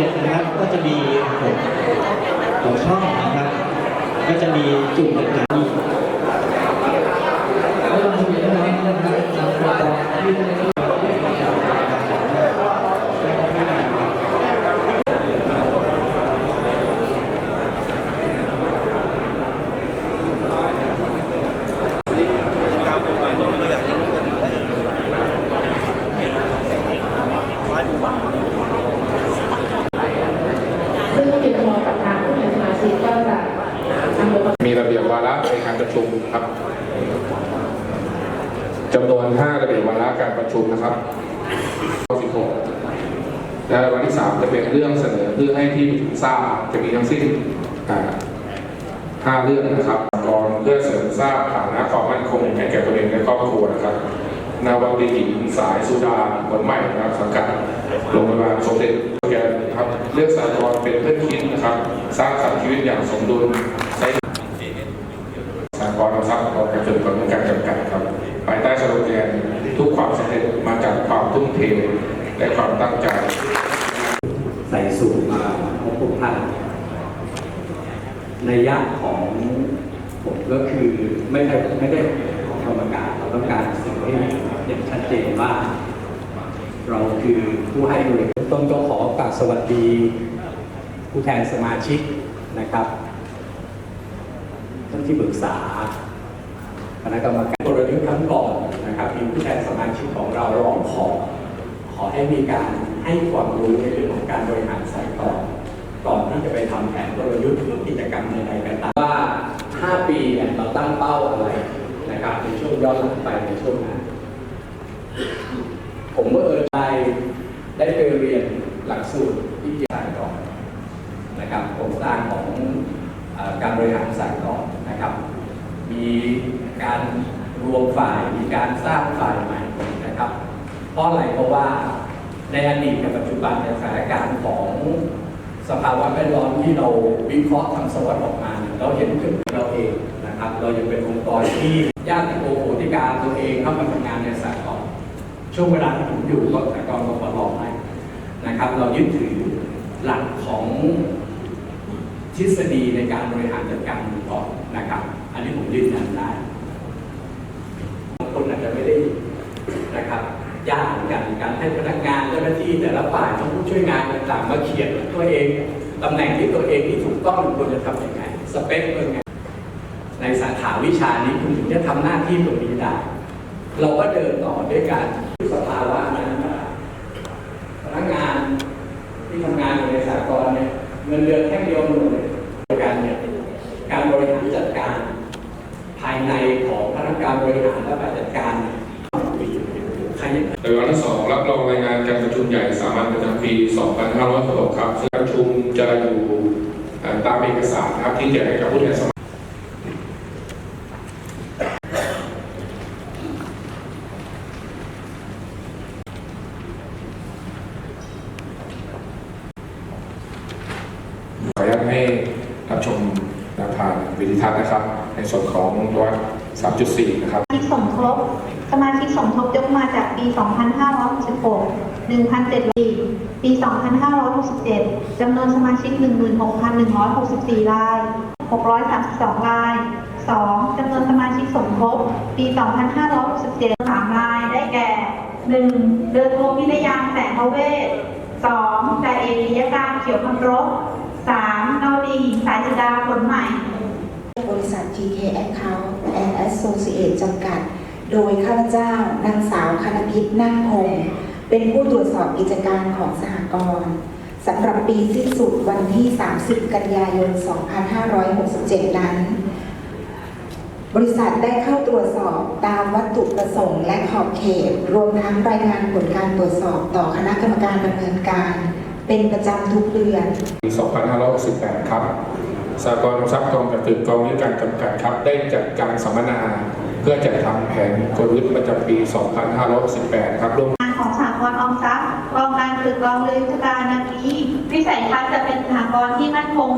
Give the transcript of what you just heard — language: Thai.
น็ตนะครับ ก็จะมีหกหกช่องนะครับ ก็จะมีจุดต่างๆซึ่งเพียงพอกับทางผู้แทนสมาชิกก็จะทำโดย มีระเบียบวาระในการประชุมครับจำนวน 5 ระเบียบวาระการประชุมนะครับข้อ16และวันที่ 3 จะเป็นเรื่องเสนอเพื่อให้ที่ประชุมทราบจะมีทั้งสิ้นอ่าห้าเรื่องนะครับก่อนเพื่อเสริมทราบฐานะความมั่นคงให้แก่ตัวเองและครอบครัวนะครับนาวาตรีหญิงสายสุดาคนใหม่นะครับสังกัดโรงพยาบาลสมเด็จพระแกนครับเลือกสากลเป็นเพื่อนคิดนะครับ สร้างสรรค์ชีวิตอย่างสมดุลใช้ สากลทรัพย์ของประชาชนของการจำกัดครับภายใต้สโลแกนทุกความสำเร็จมาจากความทุ่มเทและความตั้งใจ ใส่สูตรมาพบทุกท่านในยะของผมก็คือไม่ได้ไม่ได้ของกรรมการเราต้องการสื่อให้อย่างชัดเจนว่าเราคือผู้ให้บริการต้นก็ขอกราบสวัสดี ผู้แทนสมาชิกนะครับ ที่ปรึกษาคณะกรรมการกรณีครั้งก่อนนะครับมีผู้แทนสมาชิกของเราร้องขอ ขอให้มีการให้ความรู้ในเรื่องของการบริหารสายต่อก่อนที่จะไปทำแผนกลยุทธ์หรือกิจกรรมใดๆกันตามว่า 5 ปีเนี่ยเราตั้งเป้าอะไรนะครับในช่วงย้อนหลังไปในช่วงนั้นผมก็เออได้ได้ไปเรียนหลักสูตรที่สายก่อนนะครับโครงสร้างของอการบริหารสายก่อน นะครับ มีการรวมฝ่าย มีการสร้างฝ่ายใหม่นะครับ เพราะอะไรเพราะว่าในอดีตกับปัจจุบันในสถานการณ์ของสภาวะแวดล้อมที่เราวิเคราะห์ทำสวรรค์ออกมา เราเห็นถึงเราเองนะครับ เรายังเป็นองค์กรที่ญาติโกโหติการตัวเองเข้ามาทำงานในสากลช่วงเวลาที่ผมอยู่ก็สากลกปลให้นะครับ เรายึดถือหลักของ ฤษฎีในการบริหารจัดการองค์กรนะครับ อันนี้ผมยืนยันได้บางคนอาจจะไม่ได้นะครับยากเหมือนกันการให้พนักงานเจ้าหน้าที่แต่ละฝ่ายทั้งผู้ช่วยงานต่างๆมาเขียนตัวเองตำแหน่งที่ตัวเองที่ถูกต้องควรจะทำยังไงสเปคเป็นไงในสาขาวิชานี้คุณถึงจะทำหน้าที่ตรงนี้ได้ เราก็เดินต่อด้วยการสภาวะนั้นพนักงานที่ทำงานอยู่ในสากลเนี่ยเงินเดือนแค่เดียวหมดเลยการเนี่ย การบริหารจัดการ ภายในของพนักงานบริหารและฝ่ายจัดการใครยังโดยวันที่สองรับรองรายงานการประชุมใหญ่สามัญประจำปี 2566ครับซึ่งประชุมจะอยู่เอ่อตามเอกสารนะครับที่แจกให้กับผู้แทนสมาชิกขออนุญาตให้รับชม วิธีทัศน์นะครับ ในส่วนของวัด3.4 นะครับ สมาชิกสมทบสมาชิกสมทบยกมาจากปี 2566 1,700ปี 2567 จำนวนสมาชิก 16,164 ราย 632 ราย 2. จำนวนสมาชิกสมทบ ปี 2567 3 ราย ได้แก่ 1. เดินโทพิทยานแสงพระเวศ 2. จ่เอกปิยการเขียวพันรบ 3. นวดี สายสดาผลใหม่ TK Account and Associate จำกัด โดยข้าพเจ้านางสาวคณพิษนาคพงศ์เป็นผู้ตรวจสอบกิจการของสหกรณ์สำหรับปีสิ้นสุดวันที่ 30 กันยายน 2567 นั้น บริษัทได้เข้าตรวจสอบตามวัตถุประสงค์และขอบเขต รวมทั้งรายงานผลการตรวจสอบต่อคณะกรรมการดำเนินการ เป็นประจำทุกเดือน 2568 ครับ สากลทรัพย์กองกระตือกองนี้การจำกัดครับได้จัดการสัมมนา เพื่อจัดทำแผนกลยุทธ์ประจำปี 2568 ครับร่วมงานของสากลออมทรัพย์กองการตึกกองเรือยุทธการดังนี้ วิสัยทัศน์จะเป็นสากลที่มั่นคง